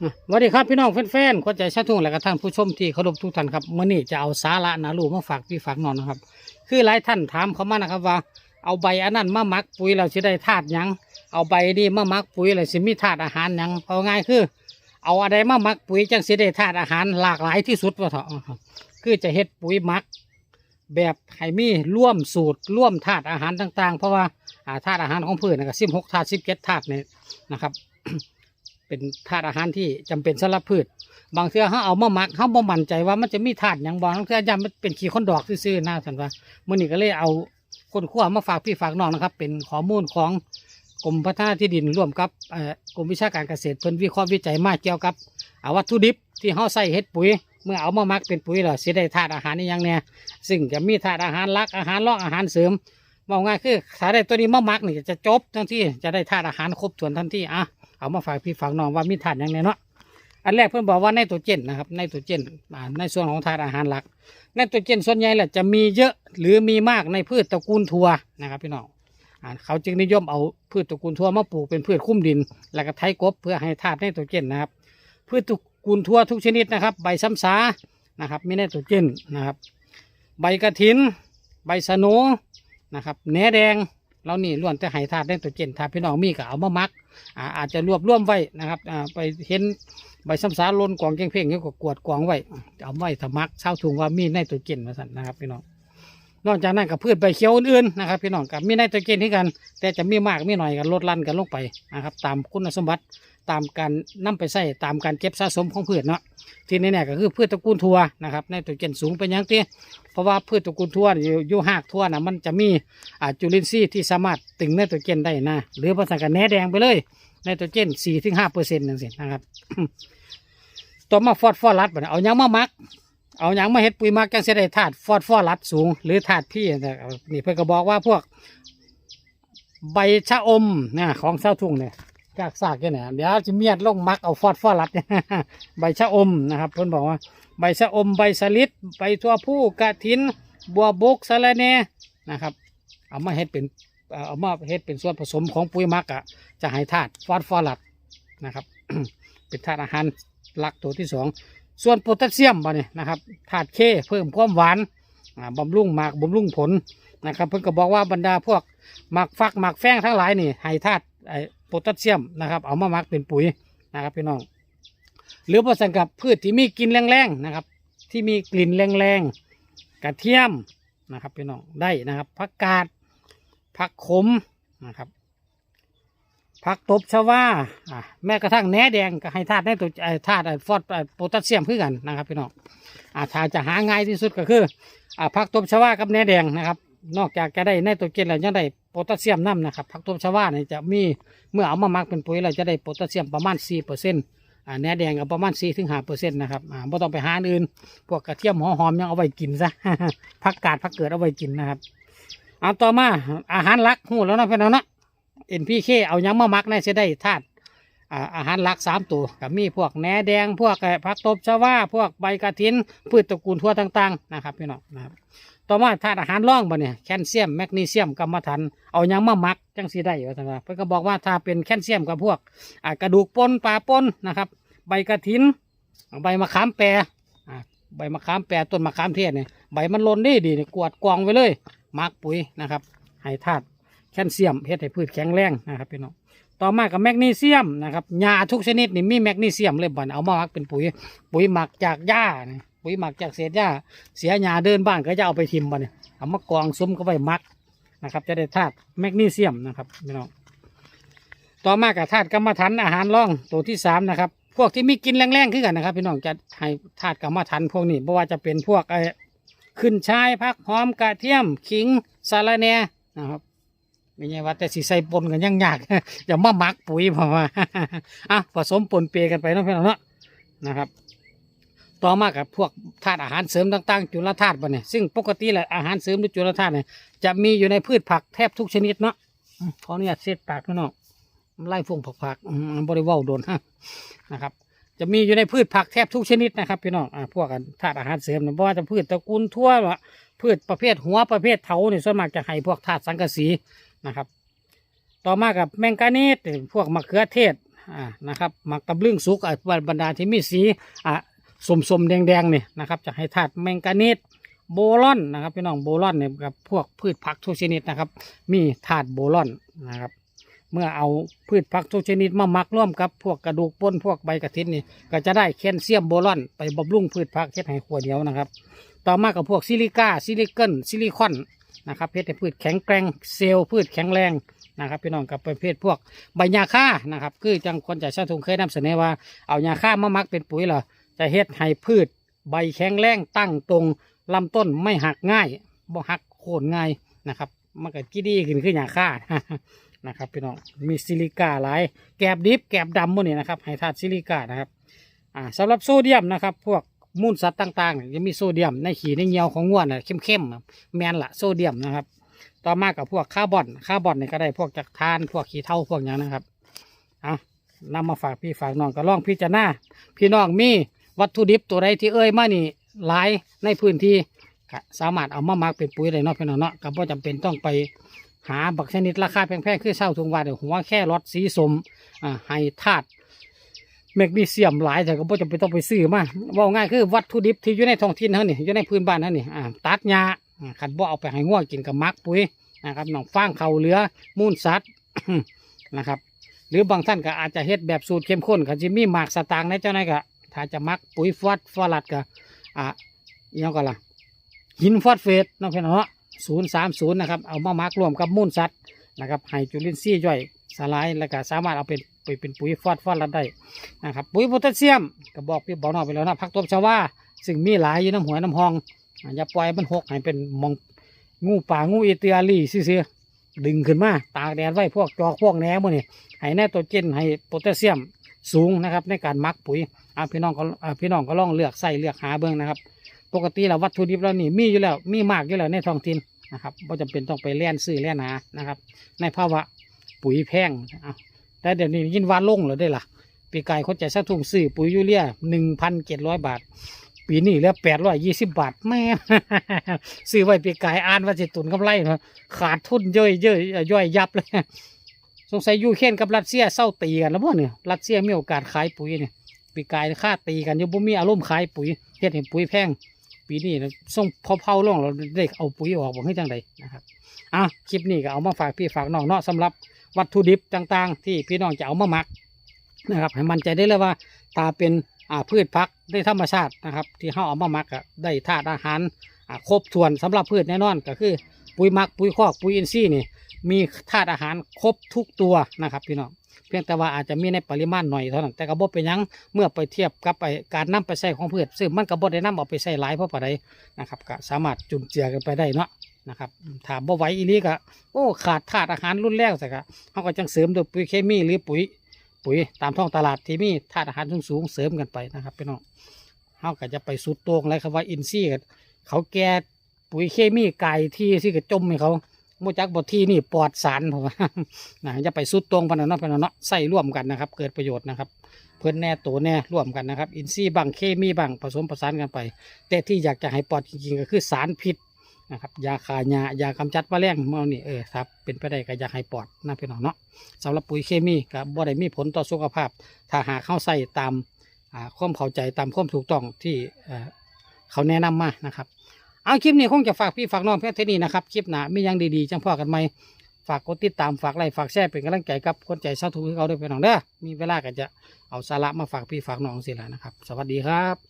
สวัสดีครับพี่น้องแฟนๆคนใจชาทุ่งและก็ท่านผู้ชมที่เคารพทุกท่านครับมื่อนี้จะเอาสาระนะลูกมาฝากพี่ฝากน้องนะครับ คือหลายท่านถามเขามานะครับว่า เอาใบอันนั้นมาหมักปุ๋ยเราจะได้ธาตุหยัง เอาใบนี้มาหมักปุ๋ยเราจะมีธาตุอาหารหยังเอาง่ายคือ เอาอะไรมาหมักปุ๋ยจังสิได้ธาตุอาหารหลากหลายที่สุดว่าเถอะคือจะเฮ็ดปุ๋ยหมัก แบบให้มีร่วมสูตรร่วมธาตุอาหารต่าง ๆ เพราะว่าอ่าธาตุอาหารของพืชนะครับสิบหกธาตุสิบเจ็ดธาตุเนี่ยนะครับ เป็นธาตุอาหารที่จำเป็นสำหรับพืช บางเทื่อเขาเอามาหมักเขาบ่มั่นใจว่ามันจะมีธาตุหยังบางเทื่อยามมันเป็นขี้คนดอกซื่อๆนะท่านว่ามื่อนี้ก็เลยเอาคนขั้วมาฝากพี่ฝากน้องนะครับ เป็นข้อมูลของกรมพัฒนาที่ดินร่วมกับกรมวิชาการเกษตรเพิ่นวิเคราะห์วิจัยมากเกี่ยวกับอวัตถุดิบที่เขาใส่เฮ็ดปุ๋ย เมื่อเอามามักเป็นปุ๋ยแล้วสิได้ธาตุอาหารนี่ยังเนี่ยซึ่งจะมีธาตุอาหารลักอาหารรองอาหารเสริมบอกง่ายคือถ้าได้ตัวนี้มามักนี่จะจบทั้งที่จะได้ธาตุอาหารครบถ้วนทันทีอะ เอามาฝากพี่ฝากน้องว่ามีธาตุหยังไงเนาะอันแรกเพื่อนบอกว่าไนโตรเจนนะครับไนโตรเจนในส่วนของธาตุอาหารหลักไนโตรเจนส่วนใหญ่แหละจะมีเยอะหรือมีมากในพืชตระกูลถั่วนะครับพี่น้องเขาจึงนิยมเอาพืชตระกูลถั่วมาปลูกเป็นพืชคุ้มดิน แล้วก็ไถกบเพื่อให้ธาตุไนโตรเจนนะครับ พืชตระกูลถั่วทุกชนิดนะครับ ใบซ้ำซานะครับมีไนโตรเจนนะครับ ใบกระถิน ใบสะโนนะครับแหนแดงเรานี่ล้วนแต่ให้ธาตุไนโตรเจนถ้าพี่น้องมีก็เอามามัก อาจจะรวบรวมไว้นะครับไปเห็นใบซ้ำสาล้นกวางเก่งเพ่งเขาก็กวดกวางไว้เอาไว้ถมักเช่าถุงว่ามีในตัวเจนมาสั่นนะครับพี่น้อง นอกจากนั้นกับพืชใบเขียวอื่นๆนะครับพี่น้องกับมีไนโตรเจนที่กัน แต่จะมีมากมีหน่อยกันลดลั่นกันลงไปนะครับตามคุณสมบัติตามการนํไปใส่ตามการเก็บสะสมของพืชเนาะที่นี่เนี่ยก็คือพืชตระกูลทั่วนะครับไนโตรเจนสูงเป็นอย่างที่เพราะว่าพืชตระกูลทั่วอยู่อยู่หากทั่วนะมันจะมีอ่าจุลินทรีย์ที่สามารถตึงไนโตรเจนได้นะหรือภาษากันแหนแดงไปเลยไนโตรเจนสี่ถึงห้าเปอร์เซ็นต์นั่นสินะครับต่อมาฟอดฟอรัดบัดนี้เอายังมามัก เอาหยังมาเฮ็ดปุ๋ยมักจังสิได้ธาตุฟอดฟอรัดสูง หรือธาตุพี่นะนี่เพิ่อนก็บอกว่าพวก ใบชะอมนี่ยของเศร้าทุ่งเนี่ยกากซากเนี่ยเดี๋ยวจะเมียดลงมักเอาฟอดฟอรัดเนี่ยใบชะอมนะครับเพิ่อนบอกว่าใบชะอมใบสลิดใบทั่วผู้กระถิน บัวบกสะระแหน่นะครับ เอามาเฮ็ดเป็นเอามาเฮ็ดเป็นส่วนผสมของปุ๋ยมักอะจะให้ธาตุฟอสฟอรัสนะครับ เป็นธาตุอาหารหลักตัวที่สอง ส่วนโพแทสเซียมบ่เนี่ยนะครับธาตุเคเพิ่มความหวานบำรุงหมากบำรุงผลนะครับเพิ่นก็บอกว่าบรรดาพวกหมากฟักหมากแฟงทั้งหลายนี่ให้ธาตุโพแทสเซียมนะครับเอามาหมักเป็นปุ๋ยนะครับพี่น้องหรือผสมกับพืชที่มีกลิ่นแรงๆนะครับ ที่มีกลิ่นแรงๆกระเทียมนะครับพี่น้องได้นะครับผักกาดผักขมนะครับ ผักตบชวาอะแม้กระทั่งแหนแดงก็ให้ธาตุในตัวธาตุฟอสไอ้โพแทสเซียมคือกันนะครับพี่น้องอ่าถ้าจะหาง่ายที่สุดก็คืออ่าผักตบชวากับแหนแดงนะครับ นอกจากจะได้ในตัวเกณฑ์แล้วยังได้โพแทสเซียมน้ำนะครับผักตบชวาเนี่ยจะมีเมื่อเอามาหมักเป็นปุ๋ยเราจะได้โพแทสเซียมประมาณ4เปอร์เซ็นต์อ่าแหนแดงก็ประมาณ4ถึง5เปอร์เซ็นต์นะครับอ่าไม่ต้องไปหาอันอื่น พวกกระเทียมหัวหอมยังเอาไว้กินซะผักกาดผักเกิดเอาไว้กินนะครับเอาต่อมาอาหารหลักหูแล้วนะพี่น้องนะ NPK เอายังมามักในเสียได้ธาตุอาหารหลักสามตัวกับมีพวกแหนแดง พวกผักตบชวาพวกใบกระถิน พืชตระกูลทั่วต่างๆนะครับพี่น้องนะครับต่อมาธาตุอาหารร่องบ่เนี่ยแคลเซียมแมกนีเซียมกรรมฐานเอายังมามักจังสีได้ว่าซั่นว่าเพิ่นก็บอกว่าถ้าเป็นแคลเซียมกับพวกกระดูกปนปลาปนนะครับ ใบกระถิน ใบมะขามแปรใบมะขามแปรต้นมะขามเทศเนี่ยใบมันหลนดีดีนี่กวาดกองไว้เลยมักปุ๋ยนะครับให้ธาตุ แคลเซียมเฮ็ดให้พืชแข็งแรงนะครับพี่น้องต่อมากับแมกนีเซียมนะครับหญ้าทุกชนิดนี่มีแมกนีเซียมเลยบ่นเอามามักเป็นปุ๋ย ปุ๋ยหมักจากหญ้าปุ๋ยหมักจากเศษหญ้าเสียหญ้าเดินบ้านก็จะเอาไปทิมบ่เนี่ยเอามากองซุ้มก็ไว้มักนะครับ จะได้ธาตุแมกนีเซียมนะครับพี่น้องต่อมากับธาตุกรรมฐานอาหารร่องตัวที่สามนะครับพวกที่มีกินแรงๆขึ้นกันนะครับ พี่น้องจะให้ธาตุกรรมฐานพวกนี้เพราะว่าจะเป็นพวกไอ้ขึ้นชายพักหอมกระเทียมขิงสาระแหน่นะครับ ไม่ใช่ว่าแต่สีใส่ปนกันยังยากอย่ามาหมักปุ๋ยพราะว่าอะผสมปนเปกันไปเนาะพี่น้องเนาะนะครับ ต่อมากับพวกธาตุอาหารเสริมต่างๆ จุลธาตุบ่เนี่ยซึ่งปกติแหละอาหารเสริมหรือจุลธาตุเนี่ยจะมีอยู่ในพืชผักแทบทุกชนิดเนาะขออนุญาตเช็ดปากพี่น้องไล่ฟงผักๆอืมบริวารโดนนะครับ จะมีอยู่ในพืชผักแทบทุกชนิดนะครับพี่น้องอ่าพวกกันธาตุอาหารเสริมนะเพราะว่าจะพืชตระกูลทั่วพืชประเภทหัวประเภทเถาเนี่ยส่วนมากจะให้พวกธาตุสังกะสี นะครับ ต่อมากับแมงกานีสพวกมะเขือเทศอ่านะครับหมักตำลึงสุกอะบรรดาที่มีสีอะสมสมๆแดงๆเนี่ยนะครับจะให้ธาตุแมงกานีสโบรอนนะครับพี่น้องโบรอนเนี่ยกับพวกพืชผักทุกชนิดนะครับ มีธาตุโบรอนนะครับ เมื่อเอาพืชผักทุกชนิดมาหมักร่วมกับพวกกระดูกป้นพวกใบกระถินนี่ก็จะได้แคลเซียมโบรอนไปบำรุงพืชผักเฮ็ดให้ขัวเหนียวนะครับ ต่อมากับพวกซิลิก้าซิลิเกิลซิลิคอน นะครับเฮ็ดให้พืชแข็งแกร่งเซลล์พืชแข็งแรงนะครับพี่น้องกับประเภทพวกใบยาฆ่านะครับคือจังคนจากชาตุงเคยนำเสนอว่าเอายาฆ่ามามักเป็นปุ๋ยเหรอจะเฮ็ดให้พืชใบแข็งแรงตั้งตรงลำต้นไม่หักง่ายบ่หักโค่นง่ายนะครับมันก็กี่ดีขึ้นคือยาฆ่านะครับพี่น้องมีซิลิก้าหลายแกบดิบแกบดำพวกนี้นะครับให้ธาตุซิลิก้านะครับอ่าสำหรับโซเดียมนะครับพวก มูลสัตว์ต่างๆเนี่ยจะมีโซเดียมในขี้ในเหงียวของง่วนน่ะเข้มๆแมนละโซเดียมนะครับ ต่อมากับพวกคาร์บอนคาร์บอนเนี่ยก็ได้พวกจากทานพวกขี้เถ้าพวกอย่างนะครับเอานำมาฝากพี่ฝากน้องก็ลองพิจารณาพี่น้องมีวัตถุดิบตัวใดที่เอ่ยมานี่หลายในพื้นที่สามารถเอามาหมักเป็นปุ๋ยได้เนาะพี่น้องเนาะก็บ่จำเป็นต้องไปหาบักชนิดราคาแพงๆคือเช่าทุงวาเดี๋ยวหัวแค่รถสีสมอ่าให้ธาตุ แมกนีเซียมหลายแต่ก็บ่จำเป็นต้องไปซื้อมาว่าง่ายคือวัตถุดิบที่อยู่ในท้องถิ่นเขานี่อยู่ในพื้นบ้านเขานี่อ่าตัดหญ้าอ่าขันบ่เอาไปให้งัวกินกับมักปุ๋ยนะครับน้องฟางเขาเหลือมูลสัตว์นะครับ หรือบางท่านก็อาจจะเฮ็ดแบบสูตรเข้มข้นก็จะมีหมากสตางค์ในเจ้าไหนายก็ถ้าจะมักปุ๋ยฟอสฟอรัสก็อะอิหยังก็ล่ะหินฟอสเฟตน้องพี่น้องเนาะศูนย์สามศูนย์นะครับเอามามักรวมกับมูลสัตว์นะครับให้จุลินทรีย์ย่อยสลายแล้วก็สามารถเอาเป็น ไปเป็นปุ๋ยฟอสฟอรัสได้นะครับปุ๋ยโพแทสเซียมก็บอกพี่บอกน้องไปแล้วนะพักตบชาวาซึ่งมีหลายอยู่น้ำหัวน้ำหองอย่าปล่อยมันหกให้เป็นมองงูป่างูอีเตียลี่ซื่อดึงขึ้นมาตากแดดไว้พวกจอกพวกแหนมนี่ให้ไนโตรเจนให้โพแทสเซียมสูงนะครับ ในการมักปุ๋ยอ่าพี่น้องก็อ่าพี่น้องก็ลองเลือกใส่เลือกหาเบื้องนะครับ ปกติแล้ววัตถุดิบเรานี่มีอยู่แล้วมีมากอยู่แล้วในท้องถิ่นนะครับไม่จำเป็นต้องไปแล่นซื้อแล่นหานะครับ ในภาวะปุ๋ยแพงอะ แต่เดี๋ยวนี้ยินว่าลงแล้วได้ล่ะ ปีกายเขาใจสะทุ่งซื้อปุ๋ยยูเรียหนึ่งพันเจ็ดร้อยบาท ปีนี้เหลือแปดร้อยยี่สิบบาทแม่ซื้อไว้ปีกายอ่านว่าจะตุนกำไรเนะขาดทุนเย่อยย่อยย่อยยับเลยสงสัยยูเครนกับรัสเซียเศร้าตีกันแล้วพวกเนี่ยรัสเซียมีโอกาสขายปุ๋ยเนี่ยปีกายค่าตีกันยังบ่มีอารมณ์ขายปุ๋ยเฮ็ดให้ปุ๋ยแพงปีนี้นะส่งเผาๆลงเราได้เอาปุ๋ยออกบอกให้จังใดนะครับอะคลิปนี้ก็เอามาฝากพี่ฝากน้องเนาะสำหรับ วัตถุดิบต่างๆ ที่พี่น้องจะเอามาหมักนะครับให้มั่นใจได้เลยว่าตาเป็นพืชพักได้ธรรมชาตินะครับ ที่เขาเอามาหมักได้ธาตุอาหารครบถ้วนสำหรับพืชแน่นอนก็คือ ปุ๋ยหมักปุ๋ยคอกปุ๋ยอินทรีย์นี่มีธาตุอาหารครบทุกตัวนะครับพี่น้องเพียงแต่ว่าอาจจะมีในปริมาณหน่อยเท่านั้นแต่กระบอกเป็นยังเมื่อไปเทียบกับไปการนำไปใส่ของพืชซึ่งมันกระบอกได้นำเอาไปใส่หลายเพราะปะไดนะครับก็สามารถจุนเจือกันไปได้เนาะ นะครับถามบ่ไหวอีลีก็โอ้ขาดธาตุอาหารรุ่นแรกสิครับเขาก็จังเสริมด้วยปุ๋ยเคมีหรือปุ๋ย ปุ๋ยตามท้องตลาดที่มีธาตุอาหารสูงๆเสริมกันไปนะครับพี่น้องเขาก็จะไปสุดต่งเลยคำว่าอินซี่กันเขาแก่ปุ๋ยเคมีไก่ที่ที่กระจมให้เขาโมจักบทที่นี่ปลอดสารผมว่านะจะไปสุดตรงพนันเนาะพนันเนาะใส่ร่วมกันนะครับ เกิดประโยชน์นะครับ เพื่อนแน่ตัวแน่ร่วมกันนะครับ อินซี่บางเคมีบางผสมผสานกันไป แต่ที่อยากจะให้ปลอดจริงๆก็คือสารพิษ นะครับยาฆ่าหญ้ายากำจัดแมลงเมื่อนี่เออครับเป็นไปได้ก็อยากให้ปอดนะพี่น้องเนาะสำหรับปุ๋ยเคมีก็บ่ได้มีผลต่อสุขภาพ ถ้าหากเข้าใส่ตามอ่าความเข้าใจตามความถูกต้องที่เขาแนะนำมานะครับเอาคลิปนี้คงจะฝากพี่ฝากน้องเพียงเท่นี้นะครับคลิปหน้ามียังดีๆจังพ่อกันไหมฝากกดติดตามฝากไลค์ฝากแชร์เป็นกำลังใจกับคนใจเศร้าทุกข์เขาด้วยพี่น้องเด้อมีเวลาก็จะเอาสาระมาฝากพี่ฝากน้องสิละนะครับ สวัสดีครับ